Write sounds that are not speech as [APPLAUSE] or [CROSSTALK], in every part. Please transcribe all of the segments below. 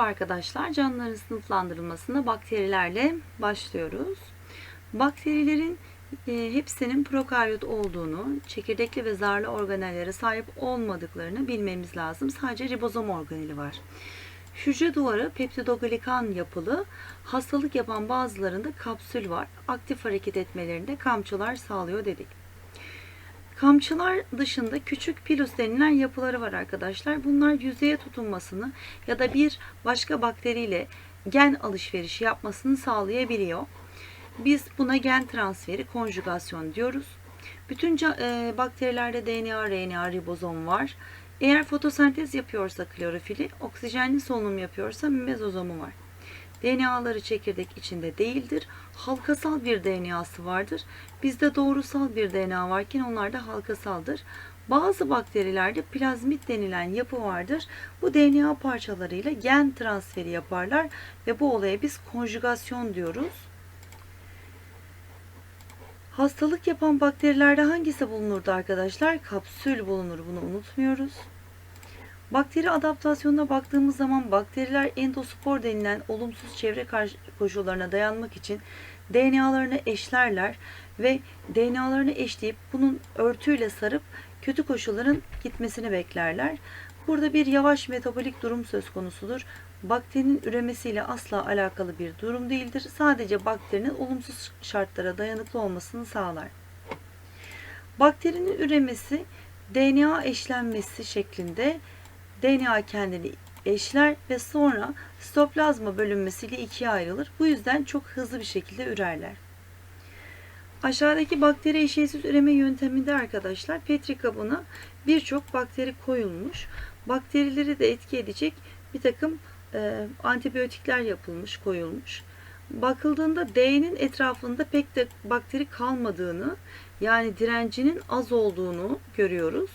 Merhaba arkadaşlar, canlıların sınıflandırılmasına bakterilerle başlıyoruz. Bakterilerin e, hepsinin prokaryot olduğunu, çekirdekli ve zarlı organellere sahip olmadıklarını bilmemiz lazım. Sadece ribozom organeli var. Hücre duvarı peptidoglikan yapılı, hastalık yapan bazılarında kapsül var. Aktif hareket etmelerinde kamçılar sağlıyor dedik. Kamçılar dışında küçük pilus denilen yapıları var arkadaşlar. Bunlar yüzeye tutunmasını ya da bir başka bakteriyle gen alışverişi yapmasını sağlayabiliyor. Biz buna gen transferi, konjugasyon diyoruz. Bütün e, bakterilerde DNA, RNA, ribozom var. Eğer fotosentez yapıyorsa klorofili, oksijenli solunum yapıyorsa mezozomu var. DNA'ları çekirdek içinde değildir. Halkasal bir DNA'sı vardır. Bizde doğrusal bir DNA varken onlarda halkasaldır. Bazı bakterilerde plazmit denilen yapı vardır. Bu DNA parçalarıyla gen transferi yaparlar ve bu olaya biz konjugasyon diyoruz. Hastalık yapan bakterilerde hangisi bulunurdu arkadaşlar? Kapsül bulunur. Bunu unutmuyoruz. Bakteri adaptasyonuna baktığımız zaman bakteriler endospor denilen olumsuz çevre koşullarına dayanmak için DNA'larını eşlerler ve DNA'larını eşleyip bunun örtüyle sarıp kötü koşulların gitmesini beklerler. Burada bir yavaş metabolik durum söz konusudur. Bakterinin üremesiyle asla alakalı bir durum değildir. Sadece bakterinin olumsuz şartlara dayanıklı olmasını sağlar. Bakterinin üremesi DNA eşlenmesi şeklinde DNA kendini eşler ve sonra sitoplazma bölünmesiyle ikiye ayrılır. Bu yüzden çok hızlı bir şekilde ürerler. Aşağıdaki bakteri eşeğsiz üreme yönteminde arkadaşlar Petri kabına birçok bakteri koyulmuş. Bakterileri de etki edecek bir takım e, antibiyotikler yapılmış, koyulmuş. Bakıldığında D'nin etrafında pek de bakteri kalmadığını, yani direncinin az olduğunu görüyoruz.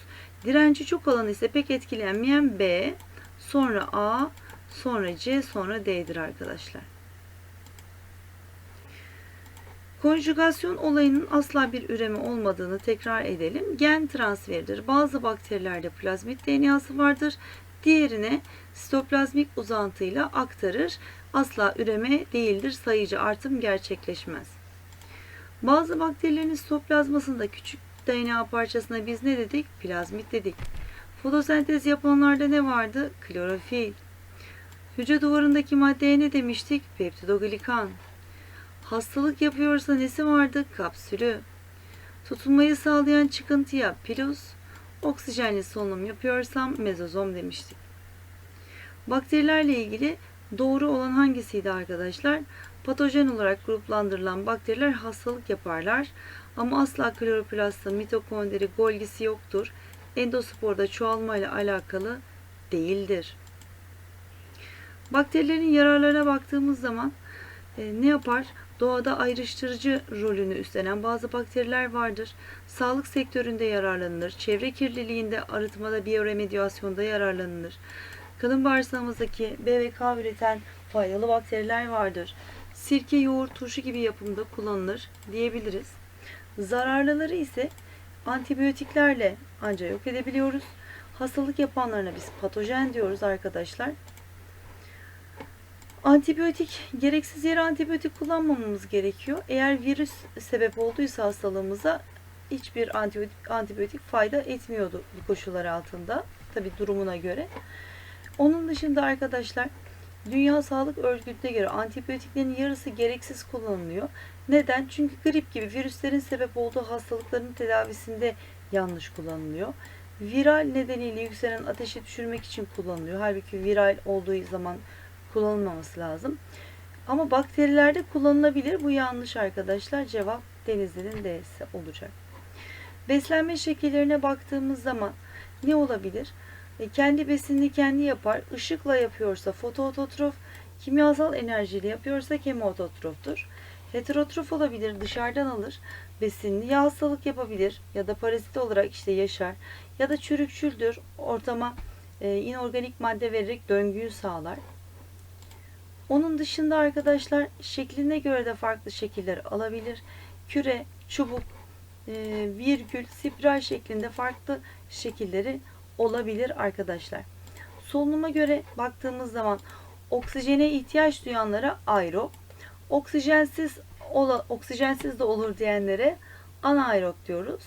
Direnci çok olan ise pek etkilenmeyen B, sonra A, sonra C, sonra D'dir arkadaşlar. Konjugasyon olayının asla bir üreme olmadığını tekrar edelim. Gen transferidir. Bazı bakterilerde plazmit DNA'sı vardır. Diğerine sitoplazmik uzantıyla aktarır. Asla üreme değildir. Sayıcı artım gerçekleşmez. Bazı bakterilerin sitoplazmasında küçük DNA parçasına biz ne dedik? Plazmit dedik. Fotosentez yapanlarda ne vardı? Klorofil. Hücre duvarındaki maddeye ne demiştik? Peptidoglikan. Hastalık yapıyorsa nesi vardı? Kapsülü. Tutunmayı sağlayan çıkıntıya pilus, oksijenli solunum yapıyorsam mezozom demiştik. Bakterilerle ilgili doğru olan hangisiydi arkadaşlar? Patojen olarak gruplandırılan bakteriler hastalık yaparlar. Ama asla kloroplastta mitokondri golgisi yoktur. Endosporda çoğalma ile alakalı değildir. Bakterilerin yararlarına baktığımız zaman e, ne yapar? Doğada ayrıştırıcı rolünü üstlenen bazı bakteriler vardır. Sağlık sektöründe yararlanılır. Çevre kirliliğinde, arıtmada, biyoremedyasyonda yararlanılır. Kalın bağırsağımızdaki B ve K üreten faydalı bakteriler vardır. Sirke, yoğurt, turşu gibi yapımda kullanılır diyebiliriz. Zararlıları ise antibiyotiklerle ancak yok edebiliyoruz. Hastalık yapanlarına biz patojen diyoruz arkadaşlar. Antibiyotik, gereksiz yere antibiyotik kullanmamamız gerekiyor. Eğer virüs sebep olduysa hastalığımıza hiçbir antibiyotik, antibiyotik fayda etmiyordu bu koşullar altında. Tabi durumuna göre. Onun dışında arkadaşlar Dünya Sağlık Örgütü'ne göre antibiyotiklerin yarısı gereksiz kullanılıyor. Neden? Çünkü grip gibi virüslerin sebep olduğu hastalıkların tedavisinde yanlış kullanılıyor. Viral nedeniyle yükselen ateşi düşürmek için kullanılıyor. Halbuki viral olduğu zaman kullanılmaması lazım. Ama bakterilerde kullanılabilir. Bu yanlış arkadaşlar. Cevap denizlerin D'si olacak. Beslenme şekillerine baktığımız zaman ne olabilir? E, kendi besinini kendi yapar. Işıkla yapıyorsa fotoototrof, kimyasal enerjiyle yapıyorsa kemototroftur. Heterotrof olabilir, dışarıdan alır besinini. Ya hastalık yapabilir ya da parazit olarak işte yaşar. Ya da çürükçüldür, ortama e, inorganik madde vererek döngüyü sağlar. Onun dışında arkadaşlar şekline göre de farklı şekiller alabilir. Küre, çubuk, e, virgül, spiral şeklinde farklı şekilleri olabilir arkadaşlar. Solunuma göre baktığımız zaman Oksijene ihtiyaç duyanlara aerob, oksijensiz ola, oksijensiz de olur diyenlere anaerob diyoruz.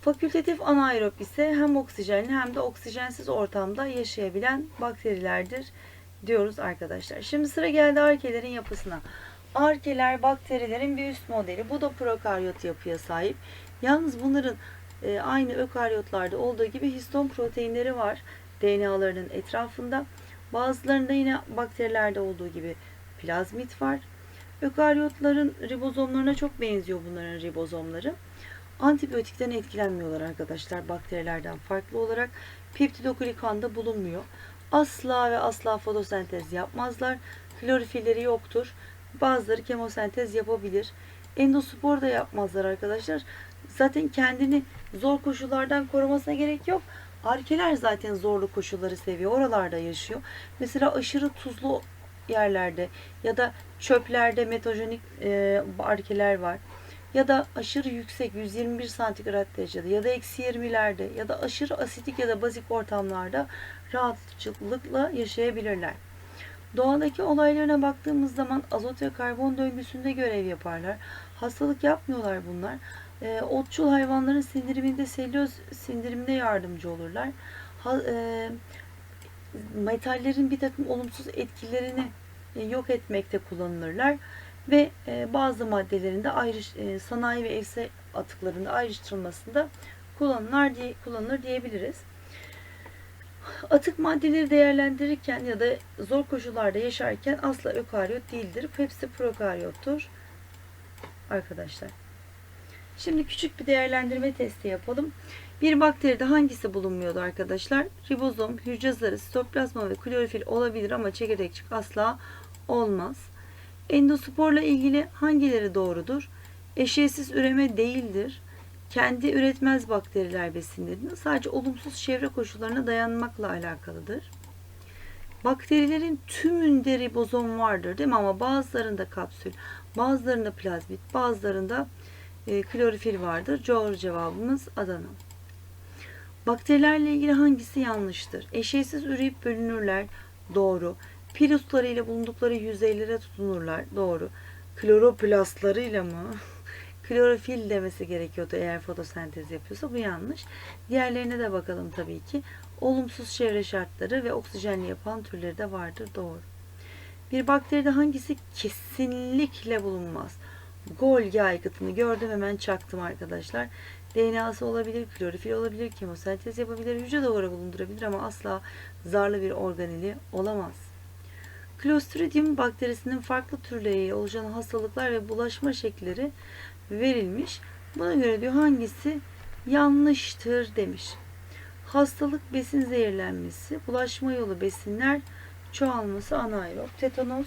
Fakültatif anaerob ise hem oksijenli hem de oksijensiz ortamda yaşayabilen bakterilerdir diyoruz arkadaşlar. Şimdi sıra geldi arkelerin yapısına. Arkeler bakterilerin bir üst modeli. Bu da prokaryot yapıya sahip. Yalnız bunların e, aynı ökaryotlarda olduğu gibi histon proteinleri var DNA'larının etrafında. Bazılarında yine bakterilerde olduğu gibi plazmit var. Ökaryotların ribozomlarına çok benziyor bunların ribozomları. Antibiyotikten etkilenmiyorlar arkadaşlar bakterilerden farklı olarak. Peptidoglikanda bulunmuyor. Asla ve asla fotosentez yapmazlar. Klorofilleri yoktur. Bazıları kemosentez yapabilir. Endospor da yapmazlar arkadaşlar. Zaten kendini zor koşullardan korumasına gerek yok. Arkeler zaten zorlu koşulları seviyor. Oralarda yaşıyor. Mesela aşırı tuzlu yerlerde ya da çöplerde metajenik e, arkeler var. Ya da aşırı yüksek 121 santigrat derecede ya da eksi 20'lerde ya da aşırı asitik ya da bazik ortamlarda rahatlıkla yaşayabilirler. Doğadaki olaylarına baktığımız zaman azot ve karbon döngüsünde görev yaparlar. Hastalık yapmıyorlar bunlar. E, otçul hayvanların sindiriminde selüloz sindirimine yardımcı olurlar. Ha, e, metallerin bir takım olumsuz etkilerini e, yok etmekte kullanılırlar ve e, bazı maddelerin de ayrı e, sanayi ve evsel atıklarında ayrıştırılmasında kullanılır diye kullanılır diyebiliriz. Atık maddeleri değerlendirirken ya da zor koşullarda yaşarken asla ökaryot değildir. Hepsi prokaryottur arkadaşlar. Şimdi küçük bir değerlendirme testi yapalım. Bir bakteride hangisi bulunmuyordu arkadaşlar? Ribozom, hücre zarı, sitoplazma ve klorofil olabilir ama çekirdekçik asla olmaz. Endosporla ilgili hangileri doğrudur? Eşeğsiz üreme değildir. Kendi üretmez bakteriler besinlerini sadece olumsuz çevre koşullarına dayanmakla alakalıdır. Bakterilerin tümünde ribozom vardır değil mi? Ama bazılarında kapsül, bazılarında plazmit, bazılarında e, klorofil vardır. Doğru cevabımız Adana. Bakterilerle ilgili hangisi yanlıştır? Eşeğsiz üreyip bölünürler. Doğru. Pilotları ile bulundukları yüzeylere tutunurlar. Doğru. Kloroplastlarıyla mı? [LAUGHS] Klorofil demesi gerekiyordu eğer fotosentez yapıyorsa. Bu yanlış. Diğerlerine de bakalım tabii ki. Olumsuz çevre şartları ve oksijenli yapan türleri de vardır. Doğru. Bir bakteride hangisi kesinlikle bulunmaz? Golgi aygıtını gördüm hemen çaktım arkadaşlar. DNA'sı olabilir, klorofil olabilir, kemosentez yapabilir, hücre duvarı bulundurabilir ama asla zarlı bir organeli olamaz. Clostridium bakterisinin farklı türleriyle oluşan hastalıklar ve bulaşma şekilleri verilmiş. Buna göre diyor hangisi yanlıştır demiş. Hastalık besin zehirlenmesi, bulaşma yolu besinler, çoğalması anaerob, tetanos,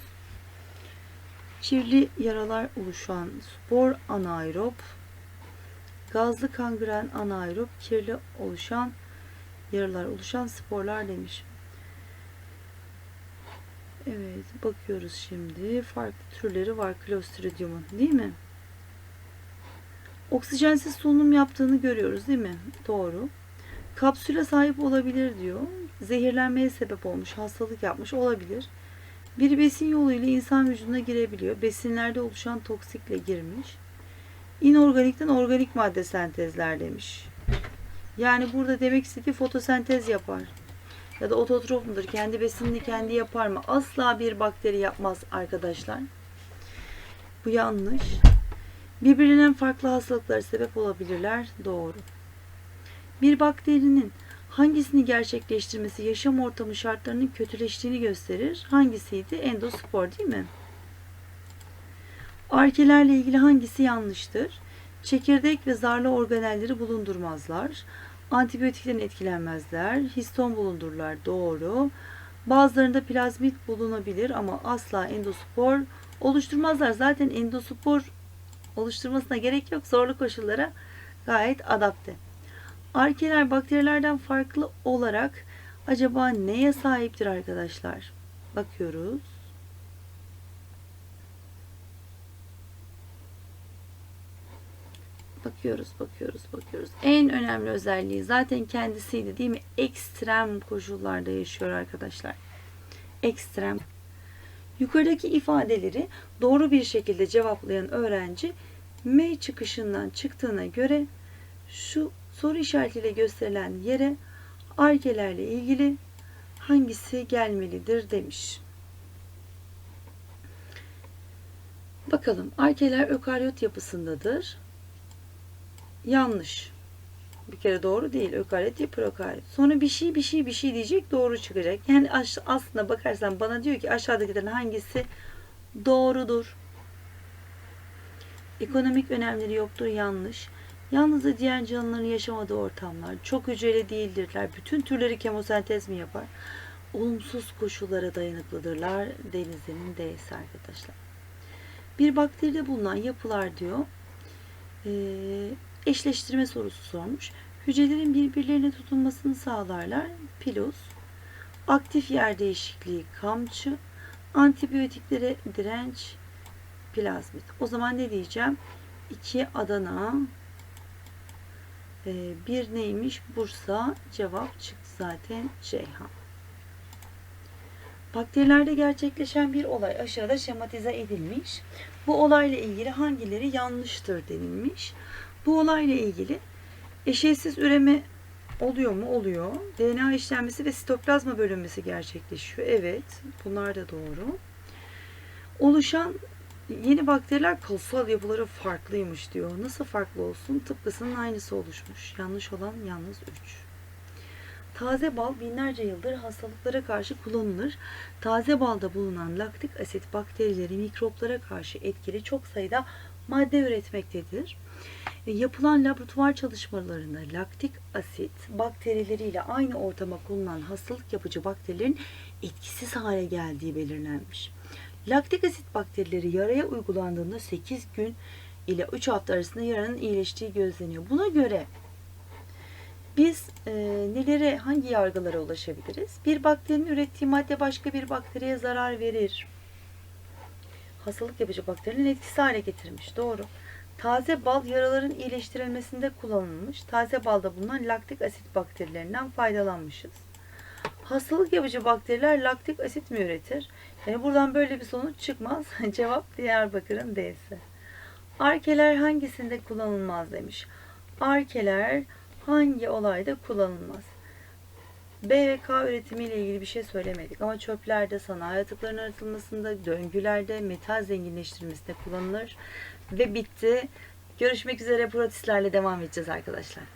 çivili yaralar oluşan spor anaerob, gazlı kangren anaerob, kirli oluşan yaralar oluşan sporlar demiş. Evet, bakıyoruz şimdi. Farklı türleri var Clostridium'un, değil mi? Oksijensiz solunum yaptığını görüyoruz, değil mi? Doğru. Kapsüle sahip olabilir diyor. Zehirlenmeye sebep olmuş, hastalık yapmış olabilir. Bir besin yoluyla insan vücuduna girebiliyor. Besinlerde oluşan toksikle girmiş. İnorganikten organik madde sentezler demiş. Yani burada demek istediği fotosentez yapar. Ya da ototrof mudur? Kendi besinini kendi yapar mı? Asla bir bakteri yapmaz arkadaşlar. Bu yanlış. Birbirinden farklı hastalıklara sebep olabilirler. Doğru. Bir bakterinin hangisini gerçekleştirmesi yaşam ortamı şartlarının kötüleştiğini gösterir. Hangisiydi? Endospor değil mi? Arkelerle ilgili hangisi yanlıştır? Çekirdek ve zarlı organelleri bulundurmazlar. Antibiyotikten etkilenmezler. Histon bulundurlar. Doğru. Bazılarında plazmit bulunabilir ama asla endospor oluşturmazlar. Zaten endospor oluşturmasına gerek yok. Zorlu koşullara gayet adapte. Arkeler bakterilerden farklı olarak acaba neye sahiptir arkadaşlar? Bakıyoruz. Bakıyoruz, bakıyoruz, bakıyoruz. En önemli özelliği zaten kendisiydi değil mi? Ekstrem koşullarda yaşıyor arkadaşlar. Ekstrem. Yukarıdaki ifadeleri doğru bir şekilde cevaplayan öğrenci M çıkışından çıktığına göre şu soru işaretiyle gösterilen yere argelerle ilgili hangisi gelmelidir demiş. Bakalım arkeler ökaryot yapısındadır. Yanlış. Bir kere doğru değil. Ökaryot ya prokaryot. Sonra bir şey bir şey bir şey diyecek doğru çıkacak. Yani aslında bakarsan bana diyor ki aşağıdakilerin hangisi doğrudur? Ekonomik önemleri yoktur yanlış. Yalnızca diğer canlıların yaşamadığı ortamlar. Çok hücreli değildirler. Bütün türleri kemosentez mi yapar? Olumsuz koşullara dayanıklıdırlar. Denizli'nin D'si arkadaşlar. Bir bakteride bulunan yapılar diyor. Ee, eşleştirme sorusu sormuş. Hücrelerin birbirlerine tutunmasını sağlarlar. Pilos. Aktif yer değişikliği kamçı. Antibiyotiklere direnç plazmit. O zaman ne diyeceğim? 2 Adana. Ee, bir neymiş? Bursa. Cevap çıktı zaten Ceyhan. Bakterilerde gerçekleşen bir olay aşağıda şematize edilmiş. Bu olayla ilgili hangileri yanlıştır denilmiş. Bu olayla ilgili eşeğsiz üreme oluyor mu? Oluyor. DNA işlenmesi ve sitoplazma bölünmesi gerçekleşiyor. Evet. Bunlar da doğru. Oluşan yeni bakteriler kalıtsal yapıları farklıymış diyor. Nasıl farklı olsun? Tıpkısının aynısı oluşmuş. Yanlış olan yalnız 3. Taze bal binlerce yıldır hastalıklara karşı kullanılır. Taze balda bulunan laktik asit bakterileri mikroplara karşı etkili çok sayıda madde üretmektedir. E, Yapılan laboratuvar çalışmalarında laktik asit bakterileriyle aynı ortama konulan hastalık yapıcı bakterilerin etkisiz hale geldiği belirlenmiş. Laktik asit bakterileri yaraya uygulandığında 8 gün ile 3 hafta arasında yaranın iyileştiği gözleniyor. Buna göre biz e, nelere, hangi yargılara ulaşabiliriz? Bir bakterinin ürettiği madde başka bir bakteriye zarar verir. Hastalık yapıcı bakterinin etkisi hale getirmiş. Doğru. Taze bal yaraların iyileştirilmesinde kullanılmış. Taze balda bulunan laktik asit bakterilerinden faydalanmışız. Hastalık yapıcı bakteriler laktik asit mi üretir? Yani buradan böyle bir sonuç çıkmaz. [LAUGHS] Cevap Diyarbakır'ın D'si. Arkeler hangisinde kullanılmaz demiş. Arkeler hangi olayda kullanılmaz? B ve K üretimiyle ilgili bir şey söylemedik ama çöplerde, sanayi atıklarının arıtılmasında, döngülerde, metal zenginleştirilmesinde kullanılır ve bitti. Görüşmek üzere protistlerle devam edeceğiz arkadaşlar.